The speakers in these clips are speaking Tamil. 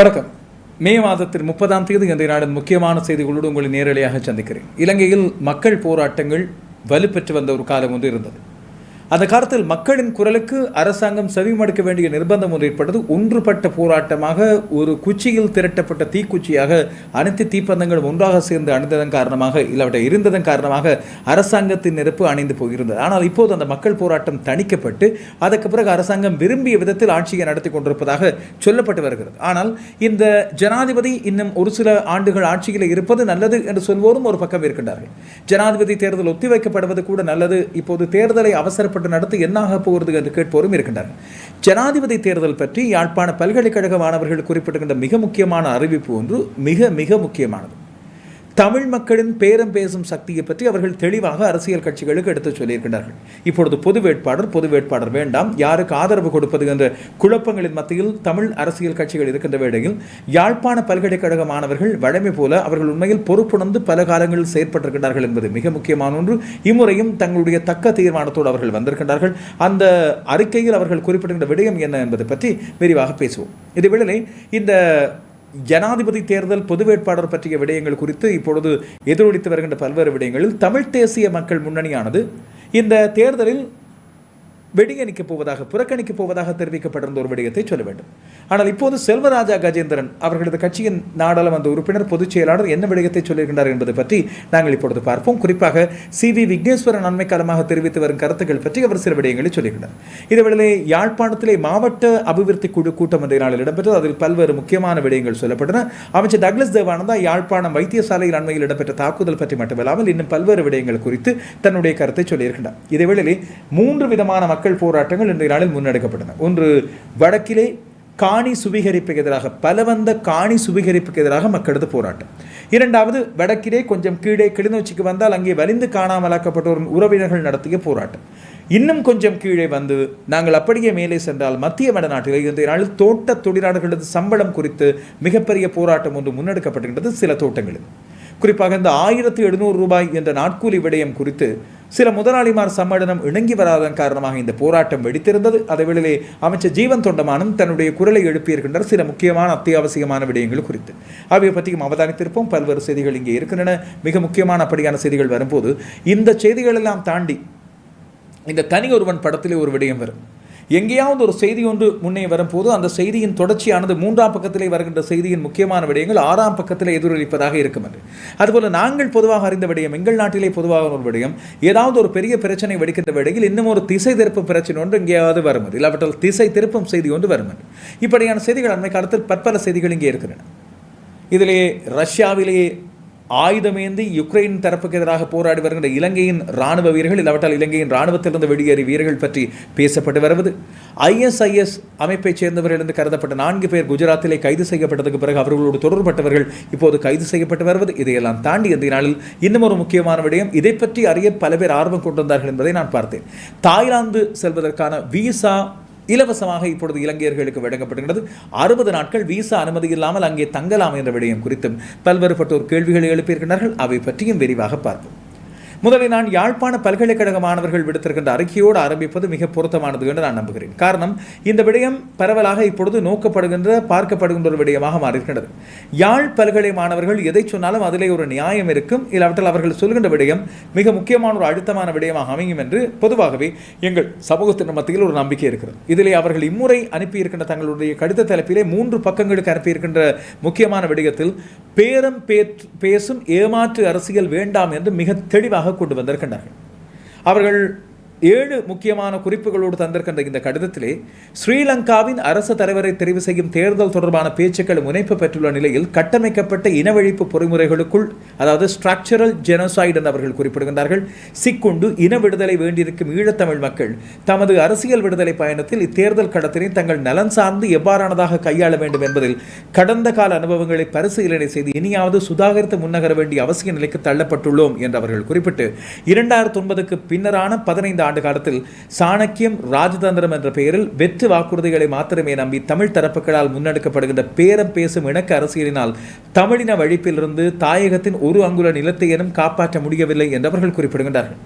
வணக்கம். மே மாதத்தின் முப்பதாம் தேதி இன்றைய நாளின் முக்கியமான செய்திகளோடு உங்களை நேரடியாக சந்திக்கிறேன். இலங்கையில் மக்கள் போராட்டங்கள் வலுப்பெற்று வந்த ஒரு காலம் ஒன்று இருந்தது. அந்த காலத்தில் மக்களின் குரலுக்கு அரசாங்கம் செவிமடுக்க வேண்டிய நிர்பந்தம் ஒன்று ஏற்பட்டது. ஒன்றுபட்ட போராட்டமாக ஒரு குச்சியில் திரட்டப்பட்ட தீக்குச்சியாக அனைத்து தீப்பந்தங்களும் ஒன்றாக சேர்ந்து அணிந்ததன் காரணமாக இல்லாவிட்ட இருந்ததன் காரணமாக அரசாங்கத்தின் நெருப்பு அணைந்து போயிருந்தது. ஆனால் இப்போது அந்த மக்கள் போராட்டம் தணிக்கப்பட்டு அதற்கு பிறகு அரசாங்கம் விரும்பிய விதத்தில் ஆட்சியை நடத்தி கொண்டிருப்பதாக சொல்லப்பட்டு வருகிறது. ஆனால் இந்த ஜனாதிபதி இன்னும் ஒரு சில ஆண்டுகள் ஆட்சியில் இருப்பது நல்லது என்று சொல்வோரும் ஒரு பக்கம் இருக்கின்றார்கள். ஜனாதிபதி தேர்தல் ஒத்திவைக்கப்படுவது கூட நல்லது. இப்போது தேர்தலை அவசரப்பட்டு நடத்த என்னாக போகிறது என்று கேட்போரும் இருக்கின்றனர். ஜனாதிபதி தேர்தல் பற்றி யாழ்ப்பாண பல்கலைக்கழக மாணவர்கள் குறிப்பிடுகின்ற மிக முக்கியமான அறிவிப்பு ஒன்று மிக மிக முக்கியமானது. தமிழ் மக்களின் பேரம் பேசும் சக்தியை பற்றி அவர்கள் தெளிவாக அரசியல் கட்சிகளுக்கு எடுத்துச் சொல்லியிருக்கிறார்கள் இப்பொழுது பொது வேட்பாளர் பொது வேட்பாளர் வேண்டாம். யாருக்கு ஆதரவு கொடுப்பது என்ற குழப்பங்களின் மத்தியில் தமிழ் அரசியல் கட்சிகள் இருக்கின்ற வேளையில் யாழ்ப்பாண பல்கலைக்கழக மாணவர்கள் வழமை போல அவர்கள் உண்மையில் பொறுப்புணர்ந்து பல காலங்களில் செயற்பட்டிருக்கிறார்கள் என்பது மிக முக்கியமான ஒன்று. இம்முறையும் தங்களுடைய தக்க தீர்மானத்தோடு அவர்கள் வந்திருக்கின்றார்கள். அந்த அறிக்கையில் அவர்கள் குறிப்பிடுகின்ற விடயம் என்ன என்பதை பற்றி விரிவாக பேசுவோம். இதுவேளை இந்த ஜனாதிபதி தேர்தல் பொது வேட்பாளர் பற்றிய விடயங்கள் குறித்து இப்பொழுது எதிரொலித்து வருகின்ற பல்வேறு விடயங்களில் தமிழ் தேசிய மக்கள் முன்னணியானது இந்த தேர்தலில் வெடியணிக்கப் போவதாக புறக்கணிக்கப் போவதாக தெரிவிக்கப்பட்டிருந்த ஒரு விடயத்தை சொல்ல வேண்டும். ஆனால் இப்போது செல்வராஜா கஜேந்திரன் அவர்களது கட்சியின் நாடாளுமன்ற உறுப்பினர் பொதுச் செயலாளர் என்ன விடயத்தை சொல்லியிருக்கின்றார் என்பது பற்றி நாங்கள் இப்பொழுது பார்ப்போம். குறிப்பாக சி வி விக்னேஸ்வரன் நன்மை காலமாக தெரிவித்து வரும் கருத்துக்கள் பற்றி அவர் சில விடயங்களை சொல்லியிருக்கிறார். இதுவேளை யாழ்ப்பாணத்திலே மாவட்ட அபிவிருத்தி குழு கூட்டம் என்ற நாளில் இடம்பெற்றது. அதில் பல்வேறு முக்கியமான விடயங்கள் சொல்லப்பட்டன. அமைச்சர் டக்ளஸ் தேவானந்தா யாழ்ப்பாணம் வைத்தியசாலையில் அண்மையில் இடம்பெற்ற தாக்குதல் பற்றி மட்டுமல்லாமல் இன்னும் பல்வேறு விடயங்கள் குறித்து தன்னுடைய கருத்தை சொல்லியிருக்கின்றார் இதேவேளையிலே மூன்று விதமான மக்கள் போராட்டங்கள் இன்றைய நாளில் முன்னெடுக்கப்பட்டன. ஒன்று வடக்கிலே காணி சுவீகரிப்புக்கு எதிராக பலவந்த காணி சுவீகரிப்புக்கு எதிராக மக்களது போராட்டம். இரண்டாவது வடக்கிலே கொஞ்சம் கீழே கிளிநொச்சிக்கு வந்தால் அங்கே வலிந்து காணாமலாக்கப்பட்டோரின் உறவினர்கள் நடத்திய போராட்டம். இன்னும் கொஞ்சம் கீழே வந்து நாங்கள் அப்படியே மேலே சென்றால் மத்திய வடநாட்டில் இன்றைய நாளில் தோட்ட தொழிலாளர்களது சம்பளம் குறித்து மிகப்பெரிய போராட்டம் ஒன்று முன்னெடுக்கப்படுகின்றது சில தோட்டங்களில். குறிப்பாக இந்த ஆயிரத்தி எழுநூறு ரூபாய் என்ற நாட்கூலி விடயம் குறித்து சில முதலாளிமார் சம்மேளனம் இணங்கி வராதன் காரணமாக இந்த போராட்டம் வெடித்திருந்தது. அதை வேளையிலே அமைச்சர் ஜீவன் தொண்டமானும் தன்னுடைய குரலை எழுப்பியிருக்கின்ற சில முக்கியமான அத்தியாவசியமான விடயங்கள் குறித்து. அவையை பற்றியும் அவதானித்திருப்போம். பல்வேறு செய்திகள் இங்கே இருக்கின்றன. மிக முக்கியமான அப்படியான செய்திகள் வரும்போது இந்த செய்திகள் எல்லாம் தாண்டி இந்த தனி ஒருவன் படத்திலே ஒரு விடயம் வரும். எங்கேயாவது ஒரு செய்தி ஒன்று முன்னே வரும்போது அந்த செய்தியின் தொடர்ச்சியானது மூன்றாம் பக்கத்திலே வருகின்ற செய்தியின் முக்கியமான விடயங்கள் ஆறாம் பக்கத்தில் எதிரொலிப்பதாக இருக்கும் என்று. அதுபோல் நாங்கள் பொதுவாக அறிந்த விடயம் எங்கள் நாட்டிலே பொதுவாக ஒரு விடயம் ஏதாவது ஒரு பெரிய பிரச்சனை வெடிக்கின்ற விடையில் இன்னும் ஒரு திசை திருப்பும் பிரச்சனை ஒன்று எங்கேயாவது வரும் இல்லாவிட்டால் திசை திருப்பும் செய்தி ஒன்று வரும் இப்படியான செய்திகள் அண்மை காலத்தில் பற்பல செய்திகள் இங்கே இருக்கின்றன. இதிலே ரஷ்யாவிலேயே ஆயுதமேந்தி யுக்ரைன் தரப்புக்கு எதிராக போராடி வருகின்ற இலங்கையின் ராணுவ வீரர்கள் இல்லாவிட்டால் இலங்கையின் ராணுவத்திலிருந்து வெளியேறிய வீரர்கள் பற்றி பேசப்பட்டு வருவது. ஐஎஸ்ஐஎஸ் அமைப்பைச் சேர்ந்தவர்கள் என்று கருதப்பட்ட நான்கு பேர் குஜராத்திலே கைது செய்யப்பட்டதுக்கு பிறகு அவர்களோடு தொடர்பட்டவர்கள் இப்போது கைது செய்யப்பட்டு வருவது. இதையெல்லாம் தாண்டி இந்த நாளில் இன்னும் ஒரு முக்கியமான விடயம். இதை பற்றி அறிய பல பேர் ஆர்வம் கொண்டிருந்தார்கள் என்பதை நான் பார்த்தேன். தாய்லாந்து செல்வதற்கான விசா இலவசமாக இப்பொழுது இலங்கையர்களுக்கு வழங்கப்படுகிறது அறுபது நாட்கள் விசா அனுமதி இல்லாமல் அங்கே தங்கலாம் என்ற விடயம் குறித்தும் பல்வேறுபட்டோர் கேள்விகளை எழுப்பியிருக்கிறார்கள் அவை பற்றியும் விரிவாக பார்ப்போம். முதலில் நான் யாழ்ப்பாண பல்கலைக்கழக மாணவர்கள் விடுத்திருக்கின்ற அறிக்கையோடு ஆரம்பிப்பது மிக பொருத்தமானது என்று நான் நம்புகிறேன். காரணம் இந்த விடயம் பரவலாக இப்பொழுது நோக்கப்படுகின்ற பார்க்கப்படுகின்ற ஒரு விடயமாக மாறியிருக்கின்றது. யாழ் பல்கலை மாணவர்கள் எதை சொன்னாலும் அதிலே ஒரு நியாயம் இருக்கும். இல்லாவிட்டால் அவர்கள் சொல்கின்ற விடயம் மிக முக்கியமான ஒரு அழுத்தமான விடயமாக அமையும் என்று பொதுவாகவே எங்கள் சமூகத்தின் மத்தியில் ஒரு நம்பிக்கை இருக்கிறது. இதிலே அவர்கள் இம்முறை அனுப்பியிருக்கின்ற தங்களுடைய கடித தலைப்பிலே மூன்று பக்கங்களுக்கு அனுப்பியிருக்கின்ற முக்கியமான விடயத்தில் பேரம் பேசும் ஏமாற்று அரசியல் வேண்டாம் என்று மிக தெளிவாக கொண்டு வந்திருக்கின்றார்கள். அவர்கள் ஏழு முக்கியமான குறிப்புகளோடு தந்திருக்கின்ற இந்த கடிதத்திலே ஸ்ரீலங்காவின் அரசு தலைவரை தெரிவு செய்யும் தேர்தல் தொடர்பான பேச்சுக்கள் முனைப்பு பெற்றுள்ள நிலையில் கட்டமைக்கப்பட்ட இனவழிப்பு பொறிமுறைகளுக்குள் அதாவது ஸ்ட்ரக்சரல் ஜெனோசைடு என்று அவர்கள் குறிப்பிடுகின்றார்கள் சிக்குண்டு இன விடுதலை வேண்டியிருக்கும் ஈழத்தமிழ் மக்கள் தமது அரசியல் விடுதலை பயணத்தில் இத்தேர்தல் கடத்தினை தங்கள் நலன் சார்ந்து எவ்வாறானதாக கையாள வேண்டும் என்பதில் கடந்த கால அனுபவங்களை பரிசீலனை செய்து இனியாவது சுதாகரித்து முன்னகர வேண்டிய அவசிய நிலைக்கு தள்ளப்பட்டுள்ளோம் என்று அவர்கள் குறிப்பிட்டு இரண்டாயிரத்தி ஒன்பதுக்கு பின்னரான பதினைந்து ஆண்டு காலத்தில் சாணக்கியம் ராஜதந்திரம் என்ற பெயரில் வெற்று வாக்குறுதிகளை மாத்திரமே நம்பி தமிழ் தரப்புகளால் முன்னெடுக்கப்படுகின்ற பேரம் பேசும் இணக்க அரசியலினால் தமிழின வழிப்பிலிருந்து தாயகத்தின் ஒரு அங்குல நிலத்தையனும் காப்பாற்ற முடியவில்லை என்றவர்கள் குறிப்பிடுகின்றார்கள்.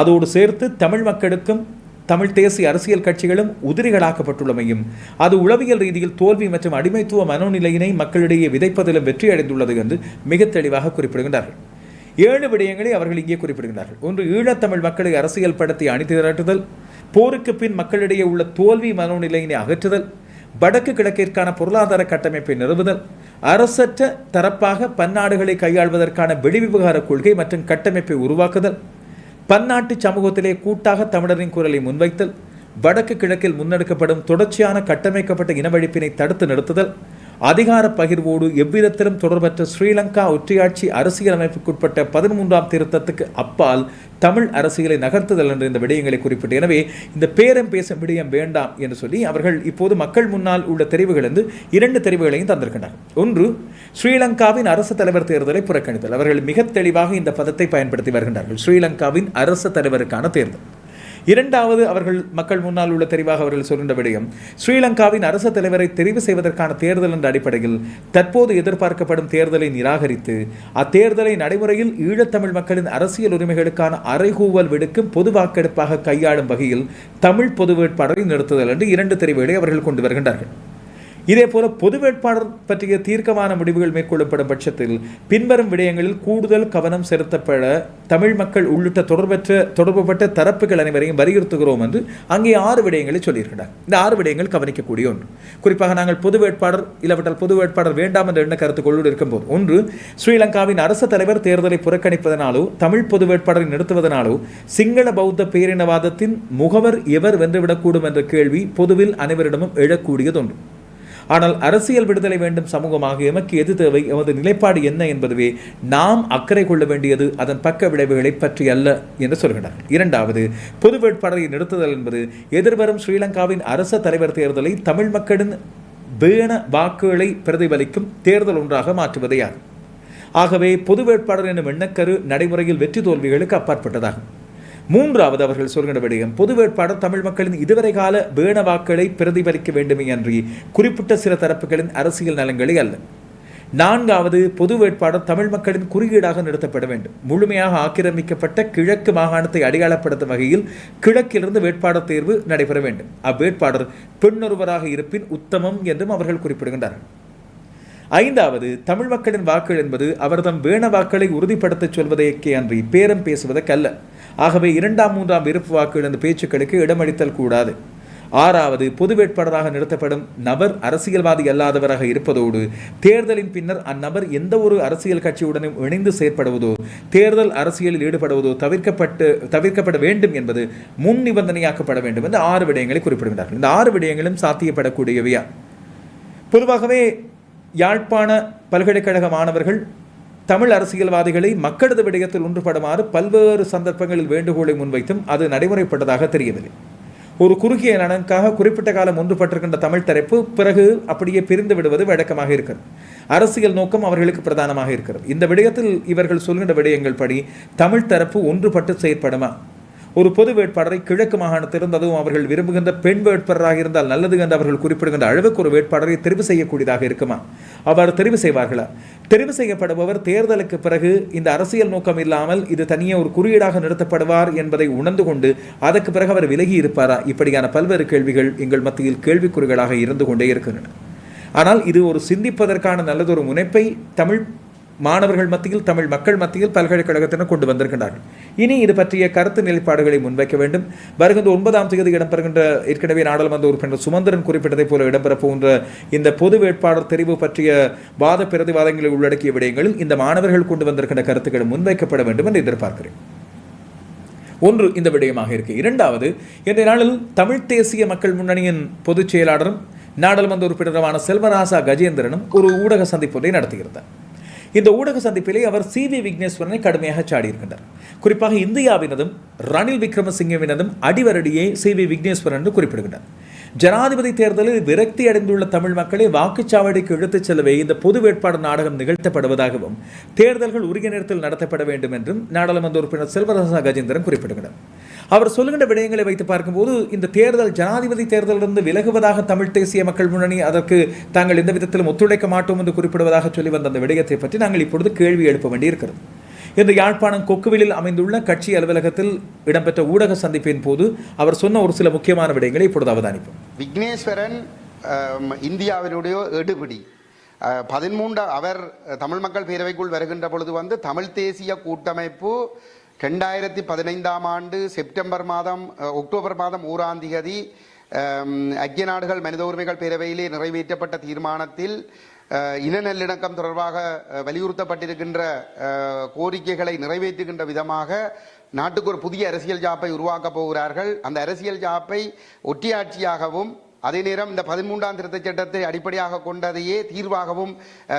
அதோடு சேர்த்து தமிழ் மக்களுக்கும் தமிழ் தேசிய அரசியல் கட்சிகளும் உதிரிகளாக்கப்பட்டுள்ளமையும் அது உளவியல் ரீதியில் தோல்வி மற்றும் அடிமைத்துவ மனோநிலையினை மக்களிடையே விதைப்பதிலும் வெற்றியடைந்துள்ளது என்று மிக தெளிவாக குறிப்பிடுகின்றார்கள். ஏழு விடயங்களை அவர்கள் இங்கே குறிப்பிடுகின்றார்கள். ஒன்று ஈழத்தமிழ் மக்களை அரசியல் படுத்தி அணிதிரட்டுதல். போருக்கு பின் மக்களிடையே உள்ள தோல்வி மனோநிலையினை அகற்றுதல். வடக்கு கிழக்கிற்கான பொருளாதார கட்டமைப்பை நிறுவுதல். அரசற்ற தரப்பாக பன்னாடுகளை கையாள்வதற்கான வெளிவிவகார கொள்கை மற்றும் கட்டமைப்பை உருவாக்குதல். பன்னாட்டு சமூகத்திலே கூட்டாக தமிழரின் குரலை முன்வைத்தல். வடக்கு கிழக்கில் முன்னெடுக்கப்படும் தொடர்ச்சியான கட்டமைக்கப்பட்ட இனவழிப்பினை தடுத்து நிறுத்துதல். அதிகார பகிர்வோடு எவ்விதத்திலும் தொடர்பற்ற ஸ்ரீலங்கா ஒற்றையாட்சி அரசியலமைப்புக்குட்பட்ட பதிமூன்றாம் திருத்தத்துக்கு அப்பால் தமிழ் அரசியலை நகர்த்துதல் என்ற இந்த விடயங்களை குறிப்பிட்டு. எனவே இந்த பேரம் பேசும் விடயம் வேண்டாம் என்று சொல்லி அவர்கள் இப்போது மக்கள் முன்னால் உள்ள தெரிவுகள் என்று இரண்டு தெரிவுகளையும் தந்திருக்கின்றனர். ஒன்று ஸ்ரீலங்காவின் அரசு தலைவர் தேர்தலை புறக்கணித்தல். அவர்கள் மிக தெளிவாக இந்த பதத்தை பயன்படுத்தி வருகின்றார்கள். ஸ்ரீலங்காவின் அரசு தலைவருக்கான தேர்தல். இரண்டாவது அவர்கள் மக்கள் முன்னால் உள்ள தெரிவாக அவர்கள் சொல்கின்ற விடயம் ஸ்ரீலங்காவின் அரசு தலைவரை தெரிவு செய்வதற்கான தேர்தல் என்ற அடிப்படையில் தற்போது எதிர்பார்க்கப்படும் தேர்தலை நிராகரித்து அத்தேர்தலை நடைமுறையில் ஈழத்தமிழ் மக்களின் அரசியல் உரிமைகளுக்கான அறைகூவல் விடுக்கும் பொது வாக்கெடுப்பாக கையாளும் வகையில் தமிழ் பொது வேட்பாளரை நிறுத்துதல் என்று இரண்டு தெரிவுகளை அவர்கள் கொண்டு வருகின்றார்கள். இதேபோல பொது வேட்பாளர் பற்றிய தீர்க்கமான முடிவுகள் மேற்கொள்ளப்படும் பட்சத்தில் பின்வரும் விடயங்களில் கூடுதல் கவனம் செலுத்தப்பட தமிழ் மக்கள் உள்ளிட்ட தொடர்பற்ற தொடர்புபட்ட தரப்புகள் அனைவரையும் வலியுறுத்துகிறோம் என்று அங்கே ஆறு விடயங்களை சொல்லியிருக்கிறார். இந்த ஆறு விடயங்கள் கவனிக்கக்கூடிய ஒன்று. குறிப்பாக நாங்கள் பொது வேட்பாளர் இல்லாவிட்டால் பொது வேட்பாளர் வேண்டாம் என்ற எண்ண கருத்துக்கொள்ளோடு இருக்கும்போது ஒன்று ஸ்ரீலங்காவின் அரசு தலைவர் தேர்தலை புறக்கணிப்பதனாலோ தமிழ் பொது வேட்பாளரை நிறுத்துவதனாலோ சிங்கள பௌத்த பேரினவாதத்தின் முகவர் எவர் வென்றுவிடக்கூடும் என்ற கேள்வி பொதுவில் அனைவரிடமும் எழக்கூடியதொன்று. ஆனால் அரசியல் விடுதலை வேண்டும் சமூகமாக எமக்கு எது தேவை எமது நிலைப்பாடு என்ன என்பதுவே நாம் அக்கறை கொள்ள வேண்டியது அதன் பக்க விளைவுகளை பற்றி அல்ல என்று சொல்கிறார். இரண்டாவது பொது வேட்பாளரை நிறுத்துதல் என்பது எதிர்வரும் ஸ்ரீலங்காவின் அரச தலைவர் தேர்தலை தமிழ் மக்களின் வேண வாக்குகளை பிரதிபலிக்கும் தேர்தல் ஒன்றாக மாற்றுவதையாகும் ஆகவே பொது வேட்பாளர் என்னும் எண்ணக்கரு நடைமுறையில் வெற்றி தோல்விகளுக்கு அப்பாற்பட்டதாகும். மூன்றாவது அவர்கள் சொல்கின்ற விடயம். பொது வேட்பாளர் தமிழ் மக்களின் இதுவரை கால வேண வாக்களை பிரதிபலிக்க வேண்டுமே அன்றி குறிப்பிட்ட சில தரப்புகளின் அரசியல் நலன்களை அல்ல. நான்காவது பொது வேட்பாளர் தமிழ் மக்களின் குறியீடாக நிறுத்தப்பட வேண்டும். முழுமையாக ஆக்கிரமிக்கப்பட்ட கிழக்கு மாகாணத்தை அடையாளப்படுத்தும் வகையில் கிழக்கிலிருந்து வேட்பாளர் தேர்வு நடைபெற வேண்டும். அவ்வேட்பாளர் பெண்ணொருவராக இருப்பின் உத்தமம் என்றும் அவர்கள் குறிப்பிடுகின்றார்கள். ஐந்தாவது தமிழ் மக்களின் வாக்குகள் என்பது அவர்தம் வேண வாக்களை உறுதிப்படுத்தச் சொல்வதற்கே அன்றி பேரம் பேசுவதற்கல்ல. ஆகவே இரண்டாம் மூன்றாம் விருப்பு வாக்குகள் என்ற பேச்சுக்களுக்கு இடமளித்தல் கூடாது. ஆறாவது பொது வேட்பாளராக நிறுத்தப்படும் நபர் அரசியல்வாதி அல்லாதவராக இருப்பதோடு தேர்தலின் பின்னர் அந்நபர் எந்த ஒரு அரசியல் கட்சியுடனும் இணைந்து செயற்படுவதோ தேர்தல் அரசியலில் ஈடுபடுவதோ தவிர்க்கப்பட்டு தவிர்க்கப்பட வேண்டும் என்பது முன் நிபந்தனையாக்கப்பட வேண்டும் என்று ஆறு விடயங்களை குறிப்பிடுகிறார்கள் இந்த ஆறு விடயங்களும் சாத்தியப்படக்கூடியவையா? பொதுவாகவே யாழ்ப்பாண பல்கலைக்கழக மாணவர்கள் தமிழ் அரசியல்வாதிகளை மக்களது விடயத்தில் ஒன்றுபடுமாறு பல்வேறு சந்தர்ப்பங்களில் வேண்டுகோளை முன்வைத்தும் அது நடைமுறைப்பட்டதாக தெரியவில்லை. ஒரு குறுகிய நலனுக்காக குறிப்பிட்ட காலம் ஒன்றுபட்டிருக்கின்ற தமிழ் தரப்பு பிறகு அப்படியே பிரிந்து விடுவது வழக்கமாக இருக்கிறது. அரசியல் நோக்கம் அவர்களுக்கு பிரதானமாக இருக்கிறது. இந்த விடயத்தில் இவர்கள் சொல்கின்ற விடயங்கள் படி தமிழ் தரப்பு ஒன்றுபட்டு செயற்படுமா? ஒரு பொது வேட்பாளரை கிழக்கு மாகாணத்திலிருந்து அதுவும் அவர்கள் விரும்புகின்ற பெண் வேட்பாளராக இருந்தால் நல்லது என்று அவர்கள் குறிப்பிடுகின்ற அளவுக்கு ஒரு வேட்பாளரை தெரிவு செய்யக்கூடியதாக இருக்குமா? அவர் தெரிவு செய்வார்களா? தெரிவு செய்யப்படுபவர் தேர்தலுக்கு பிறகு இந்த அரசியல் நோக்கம் இல்லாமல் இது தனியே ஒரு குறியீடாக நிறுத்தப்படுவார் என்பதை உணர்ந்து கொண்டு அதற்கு பிறகு அவர் விலகி இருப்பாரா? இப்படியான பல்வேறு கேள்விகள் எங்கள் மத்தியில் கேள்விக்குறிகளாக இருந்து கொண்டே இருக்கின்றன. ஆனால் இது ஒரு சிந்திப்பதற்கான நல்லதொரு முனைப்பை தமிழ் மாணவர்கள் மத்தியில் தமிழ் மக்கள் மத்தியில் பல்கலைக்கழகத்தினர் கொண்டு வந்திருக்கின்றார்கள். இனி இது பற்றிய கருத்து நிலைப்பாடுகளை முன்வைக்க வேண்டும். வருகின்ற ஒன்பதாம் தேதி இடம்பெறுகின்ற ஏற்கனவே நாடாளுமன்ற உறுப்பினர் சுமந்திரன் குறிப்பிட்டதைப் போல இடம்பெற போகின்ற இந்த பொது வேட்பாளர் தெரிவு பற்றிய வாத பிரதிவாதங்களை உள்ளடக்கிய விடயங்களில் இந்த மாணவர்கள் கொண்டு வந்திருக்கின்ற கருத்துக்கள் முன்வைக்கப்பட வேண்டும் என்று எதிர்பார்க்கிறேன். ஒன்று இந்த விடயமாக இருக்கு. இரண்டாவது இன்றைய நாளில் தமிழ் தேசிய மக்கள் முன்னணியின் பொதுச் செயலாளரும் நாடாளுமன்ற உறுப்பினருமான செல்வராசா கஜேந்திரனும் ஒரு ஊடக சந்திப்பொன்றை நடத்துகிறார் இந்த ஊடக சந்திப்பிலே அவர் சி வி விக்னேஸ்வரனை கடுமையாக சாடியிருக்கின்றார். குறிப்பாக இந்தியாவினதும் ரணில் விக்ரமசிங்கவினதும் அடிவரடியே சி வி விக்னேஸ்வரன் என்று குறிப்பிடுகின்றார். ஜனாதிபதி தேர்தலில் விரக்தி அடைந்துள்ள தமிழ் மக்களை வாக்குச்சாவடிக்கு இழுத்துச் செல்லவே இந்த பொது வேட்பாளர் நாடகம் நிகழ்த்தப்படுவதாகவும் தேர்தல்கள் உரிய நேரத்தில் நடத்தப்பட வேண்டும் என்றும் நாடாளுமன்ற உறுப்பினர் செல்வராசா கஜேந்திரன் குறிப்பிடுகிறார் அவர் சொல்லுகின்ற விடயங்களை வைத்து பார்க்கும்போது இந்த தேர்தல் ஜனாதிபதி தேர்தலிலிருந்து விலகுவதாக தமிழ் தேசிய மக்கள் முன்னணி அதற்கு தாங்கள் எந்த விதத்திலும் ஒத்துழைக்க மாட்டோம் என்று குறிப்பிடுவதாக சொல்லி வந்த அந்த விடயத்தை பற்றி நாங்கள் இப்பொழுது கேள்வி எழுப்ப வேண்டியிருக்கிறது. இந்த யாழ்ப்பாணம் கொக்குவிலில் அமைந்துள்ள கட்சி அலுவலகத்தில் இடம்பெற்ற ஊடக சந்திப்பின் போது அவர் சொன்ன ஒரு சில முக்கியமான விடயங்களை இப்பொழுது அவதானிப்போம். விக்னேஸ்வரன் இந்தியாவினுடைய எடுபிடி. பதிமூன்று அவர் தமிழ் மக்கள் பேரவைக்குள் வருகின்ற பொழுது வந்து தமிழ் தேசிய கூட்டமைப்பு ரெண்டாயிரத்தி பதினைந்தாம் ஆண்டு செப்டம்பர் மாதம் அக்டோபர் மாதம் ஓராம் தேதி ஐக்கிய நாடுகள் மனித உரிமைகள் பேரவையிலே நிறைவேற்றப்பட்ட தீர்மானத்தில் இன நல்லிணக்கம் தொடர்பாக வலியுறுத்தப்பட்டிருக்கின்ற கோரிக்கைகளை நிறைவேற்றுகின்ற விதமாக நாட்டுக்கு ஒரு புதிய அரசியல் ஜாப்பை உருவாக்கப் போகிறார்கள். அந்த அரசியல் ஜாப்பை ஒட்டியாட்சியாகவும் அதே நேரம் இந்த பதிமூன்றாம் திருத்தச் சட்டத்தை அடிப்படையாக கொண்டதையே தீர்வாகவும்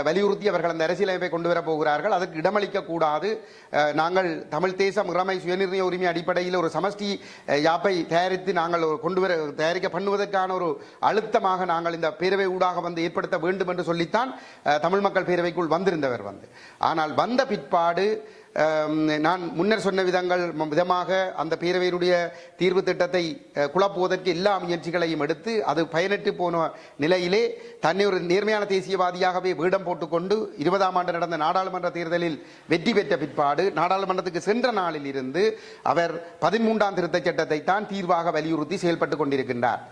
வலியுறுத்தி அவர்கள் அந்த அரசியலமைப்பை கொண்டு வரப் போகிறார்கள். அதற்கு இடமளிக்க கூடாது. நாங்கள் தமிழ் தேசம் இறமை சுயநிர்ணய உரிமை அடிப்படையில் ஒரு சமஷ்டி யாப்பை தயாரித்து நாங்கள் கொண்டு வர தயாரிக்க பண்ணுவதற்கான ஒரு அழுத்தமாக நாங்கள் இந்த பேரவை ஊடாக வந்து ஏற்படுத்த வேண்டும் என்று சொல்லித்தான் தமிழ் மக்கள் பேரவைக்குள் வந்திருந்தவர் வந்து. ஆனால் வந்த பிற்பாடு நான் முன்னர் சொன்ன விதங்கள் விதமாக அந்த பேரவையினுடைய தீர்வு திட்டத்தை குழப்புவதற்கு எல்லா முயற்சிகளையும் எடுத்து அது பயனற்று போன நிலையிலே தன்னை ஒரு நேர்மையான தேசியவாதியாகவே வேடம் போட்டுக்கொண்டு இருபதாம் ஆண்டு நடந்த நாடாளுமன்ற தேர்தலில் வெற்றி பெற்ற பிற்பாடு நாடாளுமன்றத்துக்கு சென்ற நாளில் இருந்து அவர் பதிமூன்றாம் திருத்தச் சட்டத்தை தான் தீர்வாக வலியுறுத்தி செயல்பட்டு கொண்டிருக்கின்றார்.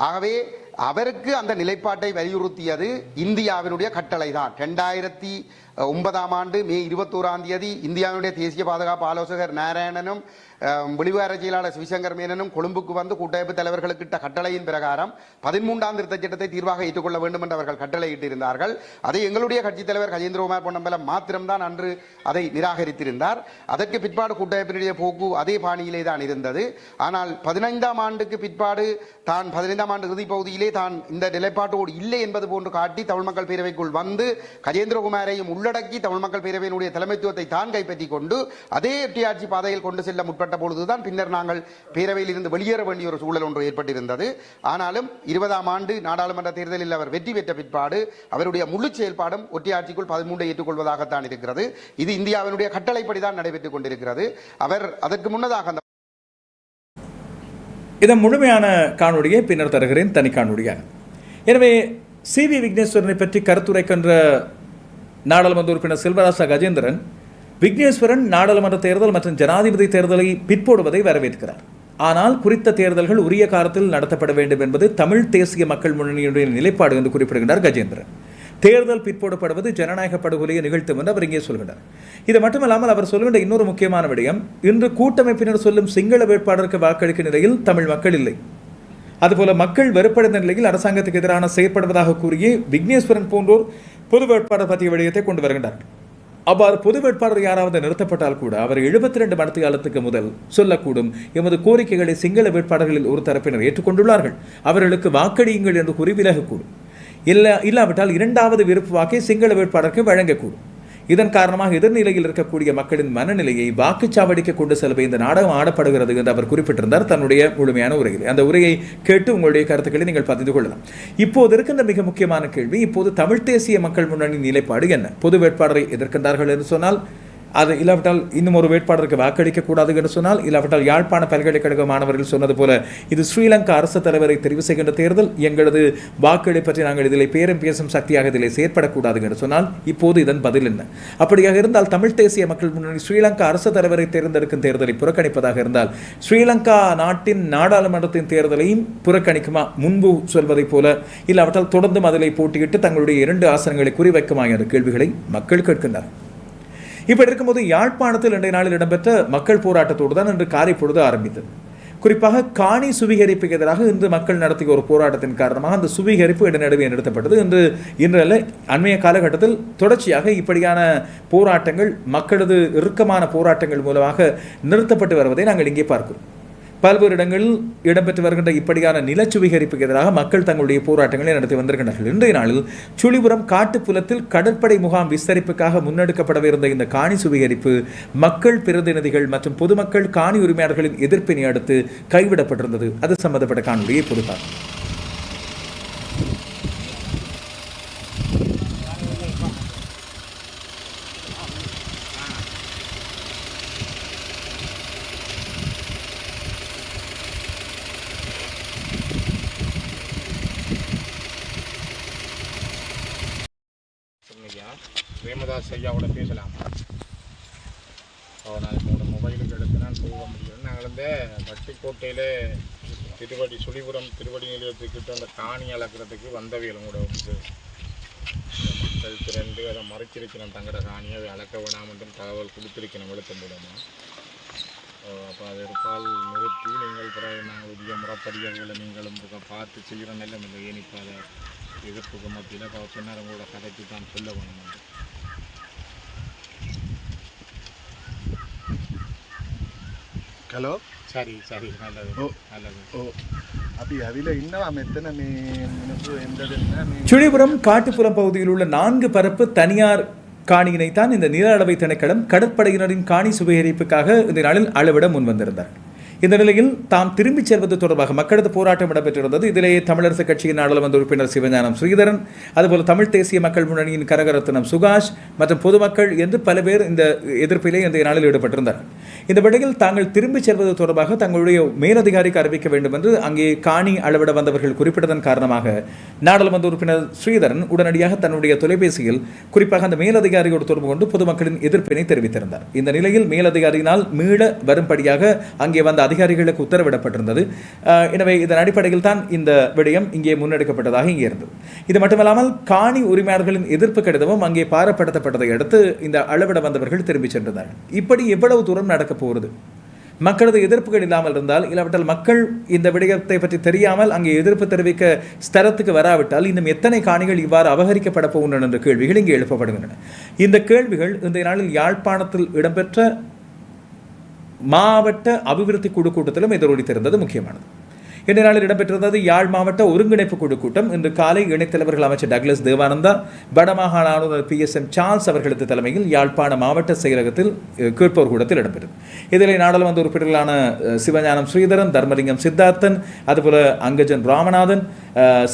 ஆகவே அவருக்கு அந்த நிலைப்பாட்டை வலியுறுத்தியது இந்தியாவினுடைய கட்டளை தான் ரெண்டாயிரத்தி ஒன்பதாம் ஆண்டு மே இருபத்தோராம் தேதி இந்தியாவினுடைய தேசிய பாதுகாப்பு ஆலோசகர் நாராயணனும் வெளிவார செயலாளர் சிவசங்கர் மேனனும் கொழும்புக்கு வந்து கூட்டமைப்பு தலைவர்களுக்கு இட்ட கட்டளையின் பிரகாரம் பதிமூன்றாம் திருத்தச் சட்டத்தை தீர்வாக ஏற்றுக்கொள்ள வேண்டும் என்று அவர்கள் கட்டளையிட்டிருந்தார்கள். அதை எங்களுடைய கட்சித் தலைவர் கஜேந்திரகுமார் பொன்னம்பலம் மாத்திரம்தான் அன்று அதை நிராகரித்திருந்தார். அதற்கு பிற்பாடு கூட்டமைப்பினுடைய போக்கு அதே பாணியிலே தான் இருந்தது. ஆனால் பதினைந்தாம் ஆண்டுக்கு பிற்பாடு தான் பதினைந்தாம் ஆண்டு இறுதிப் பகுதியிலே தான் இந்த நிலைப்பாட்டோடு இல்லை என்பது போன்று காட்டி தமிழ் மக்கள் பேரவைக்குள் வந்து கஜேந்திரகுமாரையும் உள்ளடக்கி தமிழ் மக்கள் பேரவையினுடைய தலைமைத்துவத்தை தான் கைப்பற்றி கொண்டு அதே ஒட்டியாட்சி பாதையில் கொண்டு செல்ல முற்பட்ட பொழுதுதான் பின்னர் நாங்கள் பேரவையில் இருந்து வெளியேற வேண்டிய ஒரு சூழல் ஒன்று ஏற்பட்டிருந்தது. ஆனாலும் இருபதாம் ஆண்டு நாடாளுமன்ற தேர்தலில் அவர் வெற்றி பெற்ற பிற்பாடு அவருடைய முழு செயல்பாடும் ஒட்டியாட்சிக்குள் பதிமூன்றை ஏற்றுக்கொள்வதாகத்தான் இருக்கிறது. இது இந்தியாவினுடைய கட்டளைப்படி தான் நடைபெற்றுக் கொண்டிருக்கிறது. அவர் அதற்கு முன்னதாக அந்த இதன் முழுமையான காணொலியை பின்னர் தருகிறேன் தனி காணொலியாக எனவே சி வி விக்னேஸ்வரனை பற்றி கருத்துரைக்கின்ற நாடாளுமன்ற உறுப்பினர் செல்வராசா கஜேந்திரன் விக்னேஸ்வரன் நாடாளுமன்ற தேர்தல் மற்றும் ஜனாதிபதி தேர்தலை பிற்போடுவதை வரவேற்கிறார். ஆனால் குறித்த தேர்தல்கள் உரிய காலத்தில் நடத்தப்பட வேண்டும் என்பது தமிழ் தேசிய மக்கள் முன்னணியுடைய நிலைப்பாடு என்று குறிப்பிடுகிறார் கஜேந்திரன். தேர்தல் பிற்போடப்படுவது ஜனநாயக படுகொலையை நிகழ்த்தும் என்று அவர் இங்கே சொல்கிறார். இது மட்டுமல்லாமல் அவர் சொல்கின்ற இன்னொரு முக்கியமான விடயம் இன்று கூட்டமைப்பினர் சொல்லும் சிங்கள வேட்பாளருக்கு வாக்களிக்கும் நிலையில் தமிழ் மக்கள் இல்லை. அதுபோல மக்கள் வெறுப்படைந்த நிலையில் அரசாங்கத்துக்கு எதிரான செயற்படுவதாக கூறிய விக்னேஸ்வரன் போன்றோர் பொது வேட்பாளர் பற்றிய விடயத்தை கொண்டு வருகின்றார்கள். அவ்வாறு பொது வேட்பாளர் யாராவது நிறுத்தப்பட்டால் கூட அவர் எழுபத்தி ரெண்டு மணி காலத்துக்கு முதல் சொல்லக்கூடும் எமது கோரிக்கைகளை சிங்கள வேட்பாளர்களில் ஒரு தரப்பினர் ஏற்றுக்கொண்டுள்ளார்கள். அவர்களுக்கு வாக்களியுங்கள் என்று கூறி விலகக்கூடும். இல்ல இல்லாவிட்டால் இரண்டாவது விருப்பு வாக்கை சிங்கள வேட்பாளருக்கு வழங்கக்கூடும். இதன் காரணமாக எதிர்நிலையில் இருக்கக்கூடிய மக்களின் மனநிலையை வாக்குச்சாவடிக்கு கொண்டு செல்வ இந்த நாடகம் ஆடப்படுகிறது என்று அவர் குறிப்பிட்டிருந்தார். தன்னுடைய முழுமையான உரையில். அந்த உரையை கேட்டு உங்களுடைய கருத்துக்களை நீங்கள் பதிந்து கொள்ளலாம். இப்போது இருக்கின்ற மிக முக்கியமான கேள்வி இப்போது தமிழ் தேசிய மக்கள் முன்னணி நிலைப்பாடு என்ன? பொது வேட்பாளரை எதிர்க்கின்றார்கள் என்று சொன்னால் அது இல்லாவிட்டால் இன்னும் ஒரு வேட்பாளருக்கு வாக்களிக்க கூடாது என்று சொன்னால் இல்லாவிட்டால் யாழ்ப்பாண பல்கலைக்கழக மாணவர்கள் சொன்னது போல இது ஸ்ரீலங்கா அரசு தலைவரை தெரிவு செய்கின்ற தேர்தல் எங்களது வாக்களை பற்றி நாங்கள் இதில் பேரம் பேசும் சக்தியாக இதில் செயற்படக்கூடாது என்று சொன்னால் இப்போது இதன் பதில் என்ன? அப்படியாக இருந்தால் தமிழ் தேசிய மக்கள் முன்னணி ஸ்ரீலங்கா அரசு தலைவரை தேர்ந்தெடுக்கும் தேர்தலை புறக்கணிப்பதாக இருந்தால் ஸ்ரீலங்கா நாட்டின் நாடாளுமன்றத்தின் தேர்தலையும் புறக்கணிக்குமா? முன்பு சொல்வதைப் போல இல்லாவிட்டால் தொடர்ந்தும் அதில் போட்டியிட்டு தங்களுடைய இரண்டு ஆசனங்களை குறிவைக்குமா என்ற கேள்விகளை மக்கள் கேட்கின்றனர். இப்படி இருக்கும்போது யாழ்ப்பாணத்தில் இன்றைய நாளில் இடம்பெற்ற மக்கள் போராட்டத்தோடு தான் இன்று காரை பொழுது ஆரம்பித்தது. குறிப்பாக காணி சுவீகரிப்புக்கு எதிராக இன்று மக்கள் நடத்திய ஒரு போராட்டத்தின் காரணமாக அந்த சுவீகரிப்பு இடைநடுவே நிறுத்தப்பட்டது. இன்று இன்றல்ல அண்மைய காலகட்டத்தில் தொடர்ச்சியாக இப்படியான போராட்டங்கள் மக்களது இறுக்கமான போராட்டங்கள் மூலமாக நிறுத்தப்பட்டு வருவதை நாங்கள் இங்கே பார்க்கிறோம். பல்வேறு இடங்களில் இடம்பெற்று வருகின்ற இப்படியான நிலச்சுவீகரிப்புக்கு எதிராக மக்கள் தங்களுடைய போராட்டங்களை நடத்தி வந்திருக்கின்றார்கள். இன்றைய நாளில் சுழிபுரம் காட்டுப்புலத்தில் கடற்படை முகாம் விஸ்தரிப்புக்காக முன்னெடுக்கப்படவிருந்த இந்த காணி சுவீகரிப்பு மக்கள் பிரதிநிதிகள் மற்றும் பொதுமக்கள் காணி உரிமையாளர்களின் எதிர்ப்பினை அடுத்து கைவிடப்பட்டிருந்தது. அது சம்பந்தப்பட்ட காணொலியை பொறுத்தார் வட்டிக்கோட்டையில் திருவடி சுழிபுரம் திருவடி நிலையத்துக்கிட்ட அந்த காணி அளக்கிறதுக்கு வந்தவியலும் கூட வந்து மக்கள் திரண்டு அதை மறைச்சிருக்கணும் தங்கட காணியை அதை அளக்க வேணாம் தகவல் கொடுத்துருக்கணும் எழுத்து மூலமாக அப்போ அதை இருப்பால் நிறுத்தி நீங்கள் பிறகு நாங்கள் உரிய முறைப்படிகளை நீங்களும் பார்த்து செய்கிற நிலம் இல்லை ஏன் எதிர்ப்புக்கு மத்தியில் பின்னர் உங்களோட கதைக்கு தான் சொல்ல வேணும் ஹலோ? சரி சரி நல்லது ஓ நல்லது. ஓ. அப்படி அதில் இன்னும் எத்தனை நீ சுழிபுரம் காட்டுப்புறம் பகுதியில் உள்ள நான்கு பரப்பு தனியார் காணியினைத்தான் இந்த நில அளவை திணைக்களம் கடற்படையினரின் காணி சுபகரிப்புக்காக இந்த நாளில் அளவிட முன்வந்திருந்தார். இந்த நிலையில் தாம் திரும்பிச் செல்வது தொடர்பாக மக்களது போராட்டம் இடம்பெற்றிருந்தது. இதிலேயே தமிழரசு கட்சியின் நாடாளுமன்ற உறுப்பினர் சிவஞானம் ஸ்ரீதரன் அதுபோல தமிழ் தேசிய மக்கள் முன்னணியின் கரகரத்னம் சுகாஷ் மற்றும் பொதுமக்கள் என்று பல பேர் இந்த எதிர்ப்பிலே இந்த நாளில் ஈடுபட்டிருந்தனர். இந்த வேளையில் தாங்கள் திரும்பிச் செல்வது தொடர்பாக தங்களுடைய மேலதிகாரிக்கு அறிவிக்க வேண்டும் என்று அங்கே காணி அளவிட வந்தவர்கள் குறிப்பிட்டதன் காரணமாக நாடாளுமன்ற உறுப்பினர் ஸ்ரீதரன் உடனடியாக தன்னுடைய தொலைபேசியில் குறிப்பாக அந்த மேலதிகாரியோடு தொடர்பு கொண்டு பொதுமக்களின் எதிர்ப்பினை தெரிவித்திருந்தார். இந்த நிலையில் மேலதிகாரியினால் மீள வரும்படியாக அங்கே வந்த அதிகாரிகளுக்கு உத்தரவிடப்பட்டிருந்தது. எனவே இதன் அடிப்படையில் தான் இந்த விடயம் இங்கே முன்னெடுக்கப்பட்டதாக இங்கே இருந்தது. இது மட்டுமல்லாமல் காணி உரிமையாளர்களின் எதிர்ப்பு கடிதமும் அங்கே பாரப்படுத்தப்பட்டதை அடுத்து இந்த அளவிட வந்தவர்கள் திரும்பிச் சென்றனர் இப்படி எவ்வளவு தூரம் நடக்கப் போகிறது? மக்களது எதிர்ப்புகள் இல்லாமல் இருந்தால் இல்லாவிட்டால் மக்கள் இந்த விடயத்தை பற்றி தெரியாமல் அங்கே எதிர்ப்பு தெரிவிக்க ஸ்தரத்துக்கு வராவிட்டால் இன்னும் எத்தனை காணிகள் இவ்வாறு அபகரிக்கப்பட போகின்றன என்ற கேள்விகள் இங்கே எழுப்பப்படுகின்றன. இந்த கேள்விகள் இந்த நாளில் யாழ்ப்பாணத்தில் இடம்பெற்ற மாவட்ட அபிவிருத்தி குழு கூட்டத்திலும் எதிரொலித்திருந்தது முக்கியமானது. இன்றைய இடம்பெற்றிருந்தது யாழ் மாவட்ட ஒருங்கிணைப்பு குழு கூட்டம். இன்று காலை இணைத்தலைவர்கள் அமைச்சர் டக்ளஸ் தேவானந்தா வடமாகாண ஆளுநர் பி எஸ் எம் சார்ல்ஸ் அவர்களது தலைமையில் யாழ்ப்பாண மாவட்ட செயலகத்தில் அஹ், கேட்போர் கூடத்தில் இடம்பெற்றது. இதில் நாடாளுமன்ற உறுப்பினர்களான சிவஞானம் ஸ்ரீதரன் தர்மலிங்கம் சித்தார்த்தன் அதுபோல அங்கஜன் ராமநாதன்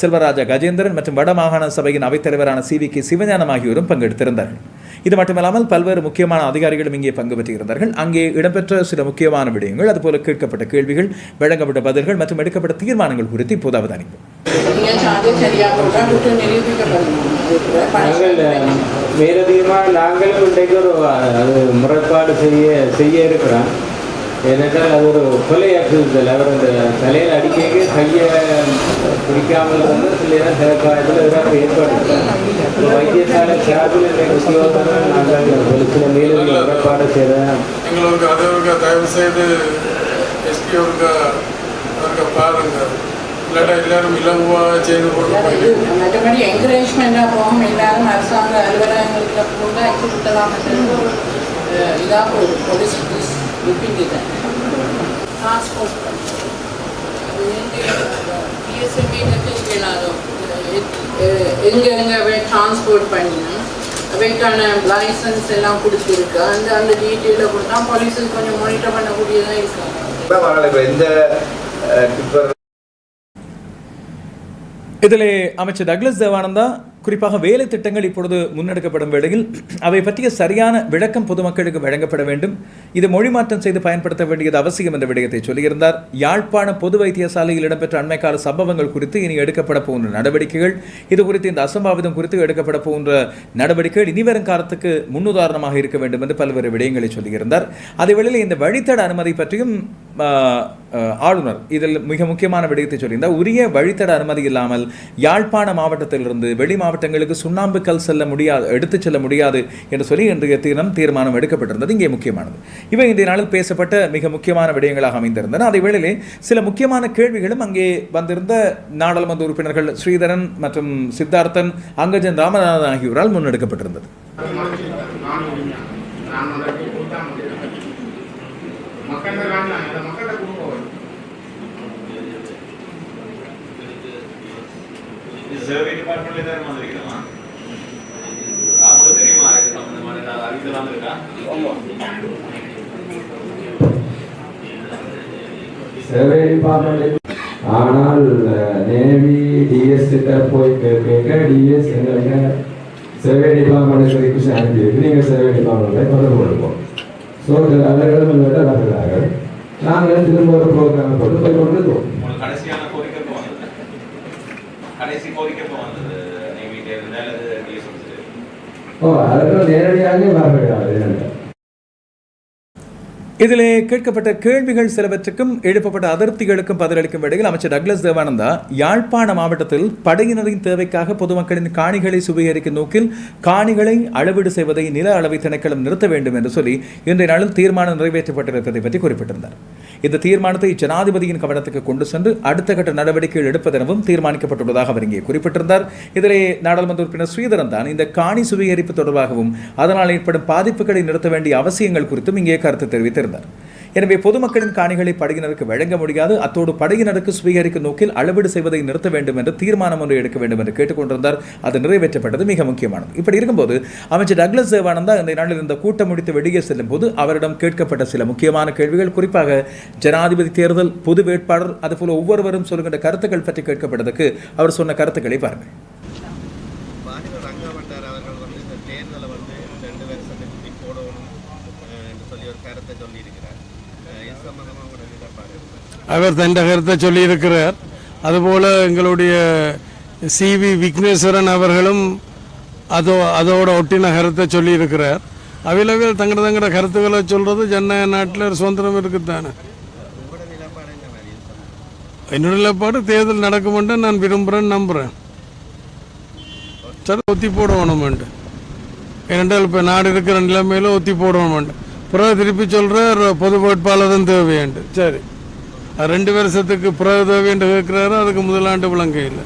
செல்வராஜா கஜேந்திரன் மற்றும் வடமாகாண சபையின் அவைத்தலைவரான சி வி கே சிவஞானம் ஆகியோரும் பங்கெடுத்திருந்தார்கள். இது மட்டுமல்லாமல் பல்வேறு முக்கியமான அதிகாரிகளும் இங்கே பங்கு பெற்றிருந்தார்கள். அங்கே இடம்பெற்ற சில முக்கியமான விடயங்கள் அதுபோல கேட்கப்பட்ட கேள்விகள் வழங்கப்பட்ட பதில்கள் மற்றும் எடுக்கப்பட்ட தீர்மானங்கள் குறித்து இப்போது அவதானிப்போம் மேலதிகமாக நாங்களும் இன்றைக்கு ஒரு அது முறைப்பாடு செய்ய செய்ய இருக்கிறோம் ஏனென்றால் அது ஒரு கொலை அச்சுறுத்தல் அவர் அந்த தலையில் அடிக்க கையை பிடிக்காமல் இருந்து சில காலத்தில் ஏதாவது ஏற்பட்டு வைத்தியசாலை சார்பில் இன்றைக்கு உத்தியோகத்தர்கள் நாங்கள் ஒரு சில மேலும் முறைப்பாடு செய்கிறோம் எங்களுக்கு அதற்கு தயவு செய்து எஸ்பி அவருக்கு அவருக்கு பாருங்க. இல்லாட்டா எல்லாரும் இலகுவாக செய்து கொண்டு போயிட்டு. மற்றபடி என்கரேஜ்மெண்ட்டாக போகும். எல்லாரும் அரசாங்க அலுவலகங்களுக்கு கூட கொடுக்கலாம் இதாக போகுது போலீஸ் லுக்கிங் இதை டிரான்ஸ்போர்ட் அவை டிரான்ஸ்போர்ட் பண்ணினோம் அவைக்கான லைசன்ஸ் எல்லாம் கொடுத்துருக்கு. அந்த அந்த டீட்டெயிலை கொடுத்தா போலீஸுக்கு கொஞ்சம் மானிட்டர் பண்ணக்கூடியதாக இருக்காங்க. இப்போ இந்த இதில் அமைச்சர் டக்ளஸ் தேவானந்தா குறிப்பாக வேலை திட்டங்கள் இப்பொழுது முன்னெடுக்கப்படும் வேளையில் அவை பற்றிய சரியான விளக்கம் பொதுமக்களுக்கு வழங்கப்பட வேண்டும். இது மொழி மாற்றம் செய்து பயன்படுத்த வேண்டியது அவசியம் என்ற விடயத்தை சொல்லியிருந்தார். யாழ்ப்பாண பொது வைத்தியசாலையில் இடம்பெற்ற அண்மைக்கால சம்பவங்கள் குறித்து இனி எடுக்கப்பட போன்ற நடவடிக்கைகள் இது குறித்து இந்த அசம்பாவிதம் குறித்து எடுக்கப்பட போன்ற நடவடிக்கைகள் இனிவரும் காலத்துக்கு முன்னுதாரணமாக இருக்க வேண்டும் என்று பல்வேறு விடயங்களை சொல்லியிருந்தார். அதேவேளையில் இந்த வழித்தட அனுமதி பற்றியும் ஆளுநர் இதில் மிக முக்கியமான விடயத்தை சொல்லியிருந்தார். உரிய வழித்தட அனுமதி இல்லாமல் யாழ்ப்பாண மாவட்டத்திலிருந்து வெளி மாவட்ட மாவட்டங்களுக்கு சுண்ணாம்பு கல் செல்ல முடியாது எடுத்துச் செல்ல முடியாது என்று சொல்லி இன்றைய தினம் தீர்மானம் எடுக்கப்பட்டிருந்தது. இங்கே முக்கியமானது. இவை இன்றைய நாளில் பேசப்பட்ட மிக முக்கியமான விடயங்களாக அமைந்திருந்தன. அதே வேளையிலே சில முக்கியமான கேள்விகளும் அங்கே வந்திருந்த நாடாளுமன்ற உறுப்பினர்கள் ஸ்ரீதரன் மற்றும் சித்தார்த்தன் அங்கஜன் ராமநாதன் ஆகியோரால் முன்னெடுக்கப்பட்டிருந்தது. மக்கள் வேண்டாம் அந்த மக்கள்கிட்ட சம்பந்தமான ஏதாவது இருக்கா சர்வே டிபார்ட்மெண்ட் ஆனால் நேவி டிஎஸ் கிட்ட போய் கேட்க டிஎஸ் எங்களுக்கு சேவை டிபார்ட்மெண்ட் ரிக்வஸ்ட் அனுப்பியிருக்கு நீங்கள் சேவை டிபார்ட்மெண்ட்டை தொடர்பு கொடுப்போம் ஸோ அவர்களும் எங்கள்கிட்ட அனுப்புகிறார்கள் நாங்கள் திரும்ப ஒரு ப்ரோக்ராம் போட்டு போய் கொண்டிருக்கோம் உங்களுக்கு கடைசியான கோரிக்கை கடைசி கோரிக்கை எப்போ வந்தது? நேவிட்ட இருந்தா அல்லது டிஎஸ் ஓ அவர்கள் நேரடியாக வரவிடாது இதிலே கேட்கப்பட்ட கேள்விகள் சிலவற்றுக்கும் எழுப்பப்பட்ட அதிருப்திகளுக்கும் பதிலளிக்கும் வேளையில் அமைச்சர் டக்ளஸ் தேவானந்தா யாழ்ப்பாண மாவட்டத்தில் படையினரின் தேவைக்காக பொதுமக்களின் காணிகளை சுவீகரிக்கும் நோக்கில் காணிகளை அளவீடு செய்வதை நில அளவை திணைக்களம் நிறுத்த வேண்டும் என்று சொல்லி இன்றைய நாளில் தீர்மானம் நிறைவேற்றப்பட்டிருப்பதை பற்றி குறிப்பிட்டிருந்தார். இந்த தீர்மானத்தை ஜனாதிபதியின் கவனத்துக்கு கொண்டு சென்று அடுத்த கட்ட நடவடிக்கைகள் எடுப்பதெனவும் தீர்மானிக்கப்பட்டுள்ளதாக அவர் இங்கே குறிப்பிட்டிருந்தார். இதிலே நாடாளுமன்ற உறுப்பினர் ஸ்ரீதரன் தான் இந்த காணி சுவீகரிப்பு தொடர்பாகவும் அதனால் ஏற்படும் பாதிப்புகளை நிறுத்த வேண்டிய அவசியங்கள் குறித்தும் இங்கே கருத்து தெரிவித்தார் வைத்திருந்தார் எனவே பொதுமக்களின் காணிகளை படையினருக்கு வழங்க முடியாது. அத்தோடு படையினருக்கு சுவீகரிக்கும் நோக்கில் அளவீடு செய்வதை நிறுத்த வேண்டும் என்று தீர்மானம் ஒன்று எடுக்க வேண்டும் என்று கேட்டுக்கொண்டிருந்தார். அது நிறைவேற்றப்பட்டது மிக முக்கியமானது. இப்படி இருக்கும்போது அமைச்சர் டக்ளஸ் தேவானந்தா இந்த நாளில் இந்த கூட்டம் முடித்து வெளியே செல்லும் போது அவரிடம் கேட்கப்பட்ட சில முக்கியமான கேள்விகள். குறிப்பாக ஜனாதிபதி தேர்தல் பொது வேட்பாளர் அதுபோல ஒவ்வொருவரும் சொல்கின்ற கருத்துக்கள் பற்றி கேட்கப்பட்டதுக்கு அவர் சொன்ன கருத்துக்களை பாருங்கள் மாநில ரங்கவண்டார் அவர்கள் வந்து இந்த தேர்தலை வந்து ரெண்டு வருஷத்துக்கு போடணும் அஹ், என்று சொல்லி ஒரு கருத்தை சொல்லியிருக்கிறார் அஹ், இது சம்பந்தமாக உங்களோட நிலைப்பாடு என்ன? அவர் தன் கருத்தை சொல்லியிருக்கிறார். அதுபோல் எங்களுடைய சிவி விக்னேஸ்வரன் அவர்களும் அதோ அதோட ஒட்டின கருத்தை சொல்லியிருக்கிறார். அவையில் தங்கட தங்கட கருத்துக்களை சொல்கிறது சென்னை நாட்டில் ஒரு சுதந்திரம் இருக்குதானே? உங்களோட நிலைப்பாடு என்னோட தேர்தல் நடக்குமென்று நான் விரும்புகிறேன் நம்புகிறேன் சரி ஒத்தி போடணுமெண்டு ஏனென்றால் இப்போ நாடு இருக்கிற நிலைமையில ஒத்தி போடணுமெண்டு பிறகு திருப்பி சொல்கிற பொது வேட்பாளரும் தேவையாண்டு. சரி. ரெண்டு வருஷத்துக்கு பிரதவி என்று கேட்குறாரு அதுக்கு முதலாண்டு விளங்க இல்லை.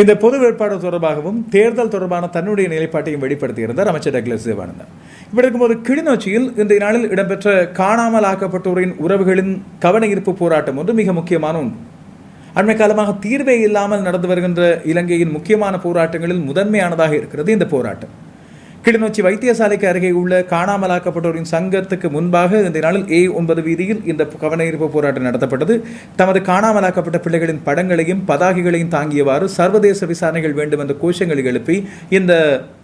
இந்த பொது வேட்பாளர் தொடர்பாகவும் தேர்தல் தொடர்பான தன்னுடைய நிலைப்பாட்டையும் வெளிப்படுத்தியிருந்தார் அமைச்சர் டக்ளஸ் தேவானந்தா இப்படி இருக்கும்போது கிளிநொச்சியில் இன்றைய நாளில் இடம்பெற்ற காணாமல் ஆக்கப்பட்டோரின் உறவுகளின் கவன ஈர்ப்பு போராட்டம் ஒன்று மிக முக்கியமான ஒன்று. அண்மை காலமாக தீர்வே இல்லாமல் நடந்து வருகின்ற இலங்கையின் முக்கியமான போராட்டங்களில் முதன்மையானதாக இருக்கிறது இந்த போராட்டம். கிளிநொச்சி வைத்தியசாலைக்கு அருகே உள்ள காணாமலாக்கப்பட்டோரின் சங்கத்துக்கு முன்பாக இந்த நாளில் ஏ ஒன்பது வீதியில் இந்த கவனஈர்ப்பு போராட்டம் நடத்தப்பட்டது. தமது காணாமலாக்கப்பட்ட பிள்ளைகளின் படங்களையும் பதாகைகளையும் தாங்கியவாறு சர்வதேச விசாரணைகள் வேண்டும் என்ற கோஷங்களை எழுப்பி இந்த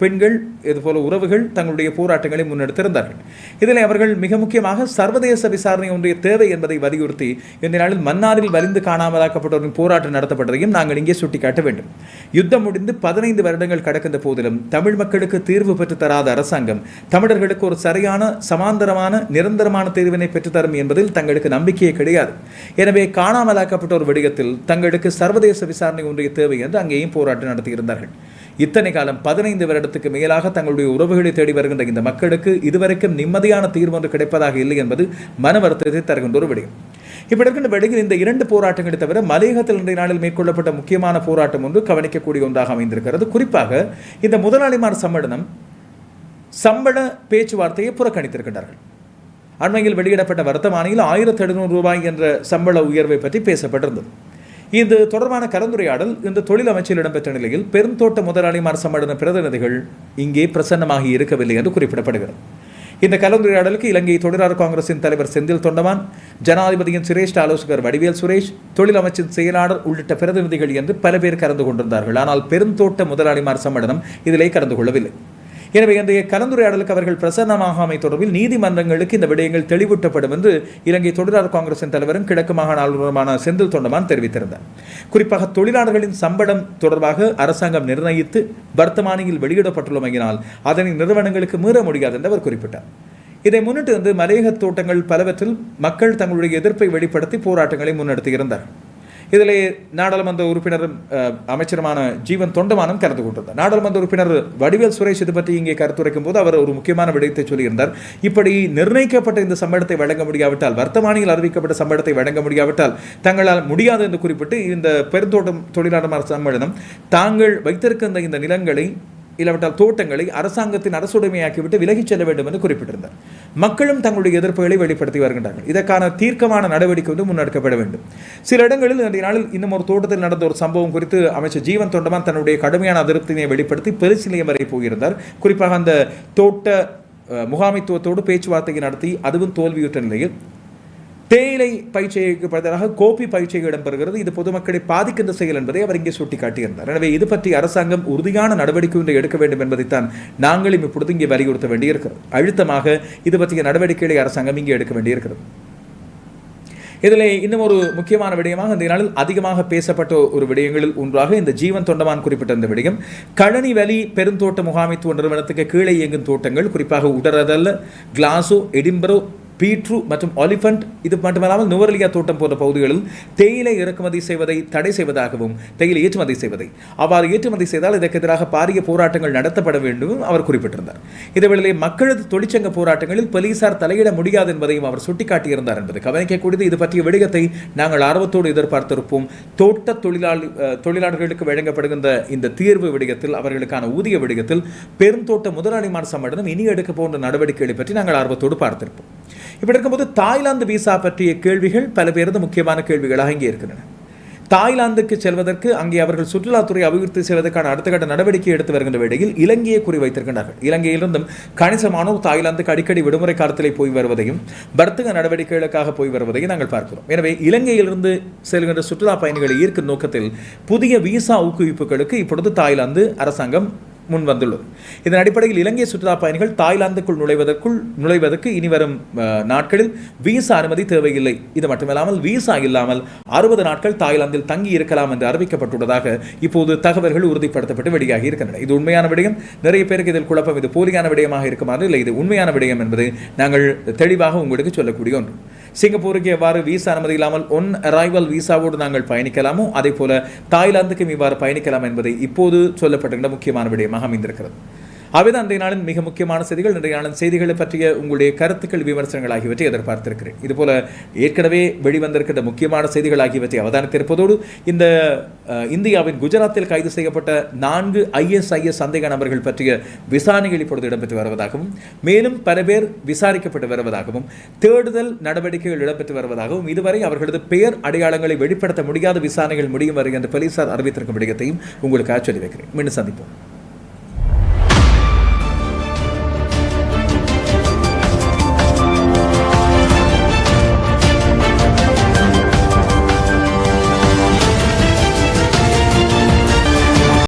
பெண்கள் இதுபோல உறவுகள் தங்களுடைய போராட்டங்களை முன்னெடுத்திருந்தார்கள். இதில் அவர்கள் மிக முக்கியமாக சர்வதேச விசாரணை ஒன்றிய தேவை என்பதை வலியுறுத்தி இந்த நாளில் மன்னாரில் வலிந்து காணாமலாக்கப்பட்டோரின் போராட்டம் நடத்தப்பட்டதையும் நாங்கள் இங்கே சுட்டிக்காட்ட வேண்டும். யுத்தம் முடிந்து பதினைந்து வருடங்கள் கடக்கின்ற போதிலும் தமிழ் மக்களுக்கு தீர்வு பெற்றுத்தராத அரசாங்கம். தமிழர்களுக்கு ஒரு சரியான சமாந்தரமான நிரந்தரமான தீர்வினை பெற்றுத்தரும் என்பதில் தங்களுக்கு நம்பிக்கையே கிடையாது. எனவே காணாமலாக்கப்பட்ட ஒரு விடயத்தில் தங்களுக்கு சர்வதேச விசாரணை ஒன்றிய தேவை என்று அங்கேயும் போராட்டம் நடத்தியிருந்தார்கள் இத்தனை காலம் பதினைந்து வருடத்துக்கு மேலாக தங்களுடைய உறவுகளை தேடி வருகின்ற இந்த மக்களுக்கு இதுவரைக்கும் நிம்மதியான தீர்வு ஒன்று கிடைப்பதாக இல்லை என்பது மன வருத்தத்தை தருகின்ற ஒரு விடயம். இப்படி இருக்கின்ற வேளையில் இந்த இரண்டு போராட்டங்களை தவிர மலையகத்தில் இன்றைய நாளில் மேற்கொள்ளப்பட்ட முக்கியமான போராட்டம் ஒன்று கவனிக்கக்கூடிய ஒன்றாக அமைந்திருக்கிறது. குறிப்பாக இந்த முதலாளிமார் சம்மேளனம் சம்பள பேச்சுவார்த்தையை புறக்கணித்திருக்கின்றார்கள். அண்மையில் வெளியிடப்பட்ட வர்த்தமானியில் ஆயிரத்தி எழுநூறு ரூபாய் என்ற சம்பள உயர்வை பற்றி பேசப்பட்டிருந்தது. இது தொடர்பான கலந்துரையாடல் இந்த தொழில் அமைச்சில் இடம்பெற்ற நிலையில் பெருந்தோட்ட முதலாளிமார் சம்மேளன பிரதிநிதிகள் இங்கே பிரசன்னமாகி இருக்கவில்லை என்று குறிப்பிடப்படுகிறது. இந்த கலந்துரையாடலுக்கு இலங்கை தொழிலாளர் காங்கிரசின் தலைவர் செந்தில் தொண்டமான் ஜனாதிபதியின் சிரேஷ்ட ஆலோசகர் வடிவேல் சுரேஷ் தொழில் அமைச்சின் செயலாளர் உள்ளிட்ட பிரதிநிதிகள் என்று பல பேர் கலந்து கொண்டிருந்தார்கள். ஆனால் பெருந்தோட்ட முதலாளிமார் சம்மேளனம் இதிலே கலந்து கொள்ளவில்லை. எனவே இன்றைய கலந்துரையாடலுக்கு அவர்கள் பிரசன்னமாகாமை தொடர்பில் நீதிமன்றங்களுக்கு இந்த விடயங்கள் தெளிவூட்டப்படும் என்று இலங்கை தொழிலாளர் காங்கிரசின் தலைவரும் கிழக்கு மாகாண ஆளுநருமான செந்தில் தொண்டமான் தெரிவித்திருந்தார். குறிப்பாக தொழிலாளர்களின் சம்பளம் தொடர்பாக அரசாங்கம் நிர்ணயித்து வர்த்தமானியில் வெளியிடப்பட்டுள்ளமையினால் அதனை நிறுவனங்களுக்கு மீற முடியாது என்று அவர் குறிப்பிட்டார். இதை முன்னிட்டு வந்து மலையக தோட்டங்கள் பலவற்றில் மக்கள் தங்களுடைய எதிர்ப்பை வெளிப்படுத்தி போராட்டங்களை முன்னெடுத்திருந்தார்கள் இதில் நாடாளுமன்ற உறுப்பினரும் அமைச்சருமான ஜீவன் தொண்டமானும் கலந்து கொண்டிருந்தார். நாடாளுமன்ற உறுப்பினர் வடிவேல் சுரேஷ் இது பற்றி இங்கே கருத்துரைக்கும் போது அவர் ஒரு முக்கியமான விடயத்தை சொல்லியிருந்தார். இப்படி நிர்ணயிக்கப்பட்ட இந்த சம்பளத்தை வழங்க முடியாவிட்டால் வர்த்தமானியில் அறிவிக்கப்பட்ட சம்பளத்தை வழங்க முடியாவிட்டால் தங்களால் முடியாது என்று குறிப்பிட்டு இந்த பெருந்தோட்டம் தொழிலாளர் சம்மேளனம் தாங்கள் வைத்திருக்கின்ற இந்த நிலங்களை இல்லாவிட்டால் தோட்டங்களை அரசாங்கத்தின் அரசுடைமையாக்கிவிட்டு விலகிச் செல்ல வேண்டும் என்று குறிப்பிட்டிருந்தார். மக்களும் தங்களுடைய எதிர்ப்புகளை வெளிப்படுத்தி வருகின்றார்கள். இதற்கான தீர்க்கமான நடவடிக்கை வந்து முன்னெடுக்கப்பட வேண்டும். சில இடங்களில் இன்றைய நாளில் இன்னும் ஒரு தோட்டத்தில் நடந்த ஒரு சம்பவம் குறித்து அமைச்சர் ஜீவன் தொண்டமான் தன்னுடைய கடுமையான அதிருப்தியை வெளிப்படுத்தி பெருசிலையம் வரை போயிருந்தார். குறிப்பாக அந்த தோட்ட முகாமைத்துவத்தோடு பேச்சுவார்த்தையை நடத்தி அதுவும் தோல்வியுற்ற நிலையில் தேயிலை பயிற்சிக்கு பதிலாக கோப்பி பயிற்சி இடம்பெறுகிறது. இது பொதுமக்களை பாதிக்கின்ற செயல் என்பதை அவர் இங்கே சுட்டிக்காட்டியிருந்தார். எனவே இது பற்றி அரசாங்கம் உறுதியான நடவடிக்கை ஒன்றை எடுக்க வேண்டும் என்பதைத்தான் நாங்களும் இப்பொழுது இங்கே வலியுறுத்த வேண்டியிருக்கிறது. அழுத்தமாக இது பற்றிய நடவடிக்கைகளை அரசாங்கம் இங்கே எடுக்க வேண்டியிருக்கிறது. இதில் இன்னும் ஒரு முக்கியமான விடயமாக இந்த நாளில் அதிகமாக பேசப்பட்ட ஒரு விடயங்களில் ஒன்றாக இந்த ஜீவன் தொண்டமான் குறிப்பிட்ட இந்த விடயம். கழனி வலி பெருந்தோட்ட முகாமைத்துவ நிறுவனத்துக்கு கீழே இயங்கும் தோட்டங்கள் குறிப்பாக உடரதல்ல கிளாசோ எடிம்பரோ பீட்ரு மற்றும் ஒலிஃபண்ட் இது மட்டுமல்லாமல் நுவரலியா தோட்டம் போன்ற பகுதிகளில் தேயிலை இறக்குமதி செய்வதை தடை செய்வதாகவும் தேயிலை ஏற்றுமதி செய்வதை. அவ்வாறு ஏற்றுமதி செய்தால் இதற்கு எதிராக பாரிய போராட்டங்கள் நடத்தப்பட வேண்டும் அவர் குறிப்பிட்டிருந்தார். இதேவேளை மக்களது தொழிற்சங்க போராட்டங்களில் போலீசார் தலையிட முடியாது என்பதையும் அவர் சுட்டிக்காட்டியிருந்தார் என்பது கவனிக்கக்கூடியது. இது பற்றிய விடயத்தை நாங்கள் ஆர்வத்தோடு எதிர்பார்த்திருப்போம். தோட்ட தொழிலாளி தொழிலாளர்களுக்கு வழங்கப்படுகின்ற இந்த தீர்வு விடயத்தில் அவர்களுக்கான ஊதிய விடயத்தில் பெருந்தோட்ட முதலாளிமார் சம்மேளனம் இனி எடுக்க போன்ற நடவடிக்கைகளை பற்றி நாங்கள் ஆர்வத்தோடு பார்த்திருப்போம். இப்படி இருக்கும்போது தாய்லாந்து விசா பற்றிய கேள்விகள் பல பேரது முக்கியமான கேள்விகளாக இங்கே இருக்கின்றன. தாய்லாந்துக்கு செல்வதற்கு அங்கே அவர்கள் சுற்றுலாத்துறை அபிவிருத்தி செய்வதற்கான அடுத்த கட்ட நடவடிக்கை எடுத்து வருகின்ற வேளையில் இலங்கையை குறிவைத்திருக்கின்றார்கள் இலங்கையிலிருந்தும் கணிசமானோர் தாய்லாந்துக்கு அடிக்கடி விடுமுறை காலத்திலே போய் வருவதையும் வர்த்தக நடவடிக்கைகளுக்காக போய் வருவதையும் நாங்கள் பார்க்கிறோம். எனவே இலங்கையிலிருந்து செல்கின்ற சுற்றுலா பயணிகளை ஈர்க்கும் நோக்கத்தில் புதிய விசா ஊக்குவிப்புகளுக்கு இப்பொழுது தாய்லாந்து அரசாங்கம் முன் வந்துள்ளது இதன் அடிப்படையில் இலங்கை சுற்றுலா பயணிகள் தாய்லாந்துக்குள் நுழைவதற்குள் நுழைவதற்கு இனி வரும் நாட்களில் விசா அனுமதி தேவையில்லை. இது மட்டுமில்லாமல் விசா இல்லாமல் அறுபது நாட்கள் தாய்லாந்தில் தங்கி இருக்கலாம் என்று அறிவிக்கப்பட்டுள்ளதாக இப்போது தகவல்கள் உறுதிப்படுத்தப்பட்டு வெளியாகி இருக்கின்றன. இது உண்மையான விடயம். நிறைய பேருக்கு இதில் குழப்பம். இது போலியான விடயமாக இருக்குமாறு இல்லை இது உண்மையான விடயம் என்பது நாங்கள் தெளிவாக உங்களுக்கு சொல்லக்கூடிய ஒன்று. சிங்கப்பூருக்கு எவ்வாறு விசா அனுமதி இல்லாமல் ஒன் அரைவல் விசாவோடு நாங்கள் பயணிக்கலாமோ அதே போல தாய்லாந்துக்கும் இவ்வாறு பயணிக்கலாம் என்பதை இப்போது சொல்லப்பட்டிருக்கிற முக்கியமான விடயமாக அமைந்திருக்கிறது. அவைதான் இன்றைய நாளின் மிக முக்கியமான செய்திகள். இன்றைய நாளின் செய்திகளை பற்றிய உங்களுடைய கருத்துக்கள் விமர்சனங்கள் ஆகியவற்றை எதிர்பார்த்திருக்கிறேன். இதுபோல ஏற்கனவே வெளிவந்திருக்கின்ற முக்கியமான செய்திகள் ஆகியவற்றை அவதானித்திருப்பதோடு இந்த இந்தியாவின் குஜராத்தில் கைது செய்யப்பட்ட நான்கு ஐஎஸ்ஐஎஸ் சந்தேக நபர்கள் பற்றிய விசாரணைகள் இப்பொழுது இடம்பெற்று வருவதாகவும் மேலும் பல பேர் விசாரிக்கப்பட்டு வருவதாகவும் தேடுதல் நடவடிக்கைகள் இடம்பெற்று வருவதாகவும் இதுவரை அவர்களது பெயர் அடையாளங்களை வெளிப்படுத்த முடியாத விசாரணைகள் முடியும் வரை என்று போலீசார் அறிவித்திருக்கும் விடயத்தையும் உங்களுக்கு ஆச்சரிய வைக்கிறேன். மீண்டும் சந்திப்போம்.